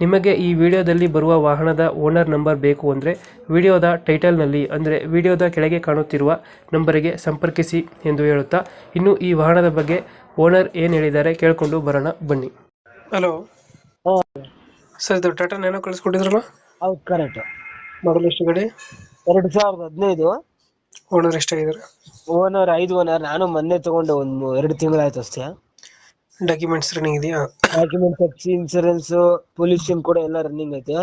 ನಿಮಗೆ ಈ ವಿಡಿಯೋದಲ್ಲಿ ಬರುವ ವಾಹನದ ಓನರ್ ನಂಬರ್ ಬೇಕು ಅಂದರೆ ವಿಡಿಯೋದ ಟೈಟಲ್ನಲ್ಲಿ ಅಂದರೆ ವಿಡಿಯೋದ ಕೆಳಗೆ ಕಾಣುತ್ತಿರುವ ನಂಬರಿಗೆ ಸಂಪರ್ಕಿಸಿ ಎಂದು ಹೇಳುತ್ತಾ ಇನ್ನು ಈ ವಾಹನದ ಬಗ್ಗೆ ಓನರ್ ಏನು ಹೇಳಿದ್ದಾರೆ ಕೇಳಿಕೊಂಡು ಬರೋಣ ಬನ್ನಿ. ಹಲೋ ಹಾ. ಸರ್ ಇದು ಟಾಟಾ ನೇನೋ ಕಳಿಸ್ಕೊಟ್ಟಿದ್ರಲ್ಲ? ಹೌದು ಕರೆಕ್ಟ್ ಮಾಡಲ್ ಎಷ್ಟು ಗಾಡಿ? ಎರಡು ಸಾವಿರದ ಹದಿನೈದು. ಓನರ್ ಎಷ್ಟಾಗಿದ್ದಾರೆ? ಓನರ್ ಐದು ಓನರ್ ನಾನು ಮೊನ್ನೆ ತಗೊಂಡೆ ಒಂದು ಎರಡು ತಿಂಗಳಾಯ್ತು ಅಷ್ಟೇ. ಡಾಕ್ಯುಮೆಂಟ್ಸ್ ರನ್ನಿಂಗ್ ಇದೆಯಾ? ಡಾಕ್ಯುಮೆಂಟ್ ಎಫ್ಸಿ ಇನ್ಸೂರೆನ್ಸ್ ಪೊಲ್ಯೂಷನ್ ಕೂಡ ಎಲ್ಲ ರನ್ನಿಂಗ್ ಐತೆ.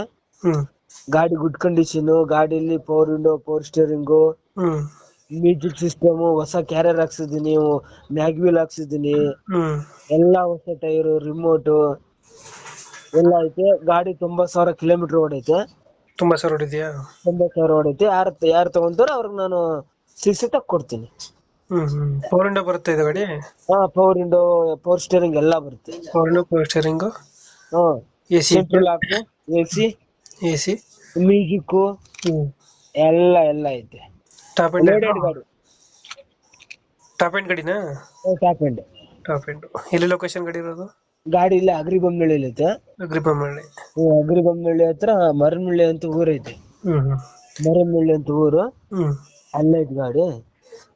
ಗಾಡಿ ಗುಡ್ ಕಂಡೀಷನ್ ಗಾಡಿಲಿ ಪವರ್ ವಿಂಡೋ ಪವರ್ ಸ್ಟೇರಿಂಗು ಹ್ಞೂ ಮ್ಯೂಸಿಕ್ ಸಿಸ್ಟಮ್ ಹೊಸ ಕ್ಯಾರಿಯರ್ ಹಾಕ್ಸಿದೀನಿ ಮ್ಯಾಗ್ವಿಲ್ ಹಾಕ್ಸಿದೀನಿ ಎಲ್ಲಾ ಎಲ್ಲ ಹೊಸ ಟೈರ್ ರಿಮೋಟ್ ಎಲ್ಲ ಐತೆ. ಗಾಡಿ ತೊಂಬತ್ ಸಾವಿರ ಕಿಲೋಮೀಟರ್ ಓಡೈತೆ. ತುಂಬಾ ಸಾವಿರ ಓಡಿದ್ಯಾ? ತೊಂಬತ್ ಸಾವಿರ ಓಡೈತೆ. ಯಾರು ಯಾರು ತಗೊಂತಾರೋ ಅವ್ರಿಗೆ ನಾನು ಸಿಕ್ಸ್ ಕೊಡ್ತೀನಿ ಫೋರ್ ಇಂಡೋ ಬರುತ್ತೆ ಇದು ಗಾಡಿ? ಹಾ ಪವರ್ ವಿಂಡೋ ಪವರ್ ಸ್ಟೇರಿಂಗ್ ಎಲ್ಲ ಬರುತ್ತೆ. ಫೋರ್ ಇಂಡೋ ಪವರ್ ಸ್ಟೇರಿಂಗ್ ಹಾ. AC C central lock AC C A C music ಎಲ್ಲ ಎಲ್ಲ ಐತೆ. ಟಾಪ್ ಎಂಡ್ ಲೋಡೆಡ್ ಗಾಡಿ. ಟಾಪ್ ಎಂಡ್ ಗಾಡಿನಾ? ಟಾಪ್ ಎಂಡ್ ಟಾಪ್ ಎಂಡ್ ಎಲ್ಲಿ ಲೊಕೇಶನ್ ಗಾಡಿ ಇರೋದು? ಗಾಡಿ ಇಲ್ಲ ಅಗ್ರಿಬೊಮ್ಮನಹಳ್ಳಿ ಐತೆ. ಅಗ್ರಿಬೊಮ್ಮಳ್ಳಿ ಹ್ಮ್, ಅಗ್ರಿಬೊಮ್ಮನಹಳ್ಳಿ ಹತ್ರ ಮರಮಳ್ಳಿ ಅಂತ ಊರ್ ಐತೆ ಹ್ಮ್ ಹ್ಮ್. ಮರನಹಳ್ಳಿ ಅಂತ ಊರು. ಹ್ಮ್. ಅಲ್ಲೇ ಐತೆ ಗಾಡಿ.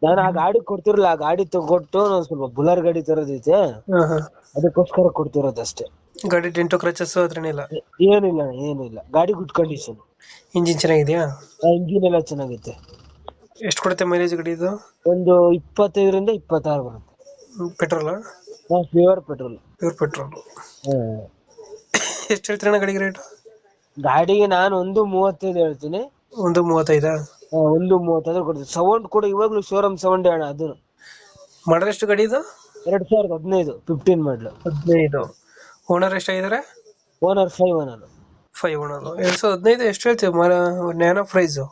ನಾನು ಆ ಗಾಡಿ ಕೊಡ್ತಿರಲ್ಲ ಆ ಗಾಡಿ ತಗೊಟ್ಟು ನಾನು ಸ್ವಲ್ಪ ಬುಲರ್ ಗಾಡಿ ತರೋದೈತೆ ಅದಕ್ಕೋಸ್ಕರ ಕೊಡ್ತಿರೋದು ಕೊಡ್ತಿರೋದಷ್ಟೇ ಗಾಡಿ ಡೆಂಟು ಕ್ರಚಸ್ ಅದ್ರೇನಿಲ್ಲ ಏನಿಲ್ಲ ಏನಿಲ್ಲ. ಗಾಡಿ ಗುಡ್ ಕಂಡೀಷನ್ ಇಂಜಿನ್ ಚೆನ್ನಾಗಿದೆಯಾ? ಇಂಜಿನ್ ಎಲ್ಲ ಚೆನ್ನಾಗೈತೆ. ಎಷ್ಟು ಕೊಡುತ್ತೆ ಮೈಲೇಜ್ ಗಾಡಿ ಇದು? ಒಂದು ಇಪ್ಪತ್ತೈದರಿಂದ ಇಪ್ಪತ್ತಾರು ಬರುತ್ತೆ. Petrol? Pure petrol pure petrol ಎಷ್ಟು ಹೇಳ್ತೀರಣ್ಣ ಗಾಡಿಗೆ ರೇಟ್ ಗಾಡಿಗೆ ನಾನು ಒಂದು ಮೂವತ್ತೈದು ಹೇಳ್ತೀನಿ. ಒಂದು ಮೂವತ್ತೈದಾ? ಆ, ಒಂದು ಮೂವತ್ತಾದ್ರೆ ಕೊಡ್ತೀವಿ. ಸೌಂಡ್ ಕೂಡ ಇವಾಗ್ಲೂ ಶೋರೂಮ್ ಸೌಂಡ್ ಅಣ್ಣ ಅದು ಮಾಡಲ್ ಎಷ್ಟು ಗಾಡಿ ಇದು? ಎರಡ್ ಸಾವಿರದ ಹದಿನೈದು ಫಿಫ್ಟೀನ್ ಮಾಡ್ಲು ಹದಿನೈದು. Owner ಎಷ್ಟಾಗಿದ್ದಾರೆ owner five owner five owner ಎರಡ್ ಸಾವಿರದ ಹದಿನೈದು ಎಷ್ಟು ಹೇಳ್ತೀವಿ? ಮರ ನ್ಯಾನೋ ಪ್ರೈಸು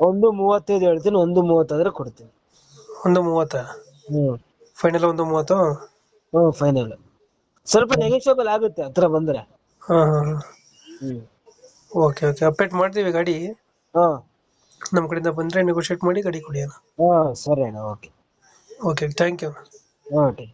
ಒಂದು ಮೂವತ್ತೈದು ಹೇಳ್ತೀನಿ ಒಂದು ಮೂವತ್ತಾದ್ರೆ ಕೊಡ್ತೀನಿ. ಒಂದು ಮೂವತ್ತ? ಹ್ಮ್. ಫೈನಲ್ ಒಂದು ಮೂವತ್ತು? ಹ್ಮ್ ಫೈನಲ್ ಸ್ವಲ್ಪ ನೆಗೋಷಿಯಬಲ್ ಆಗುತ್ತೆ ಹತ್ರ ಬಂದ್ರೆ. ಹಾಂ ಹಾಂ ಹ್ಮ್. ಓಕೆ ಓಕೆ ಅಪ್ಡೇಟ್ ಮಾಡ್ತೀವಿ ಗಾಡಿ? ಹಾ. ನಮ್ಮ ಕಡೆಯಿಂದ ಬಂದರೆ ನೆಗೋಷಿಯೇಟ್ ಮಾಡಿ ಗಾಡಿ ಕೊಡಿ ಅಣ್ಣ ಹಾಂ ಸರಿ ಅಣ್ಣ okay okay thank you okay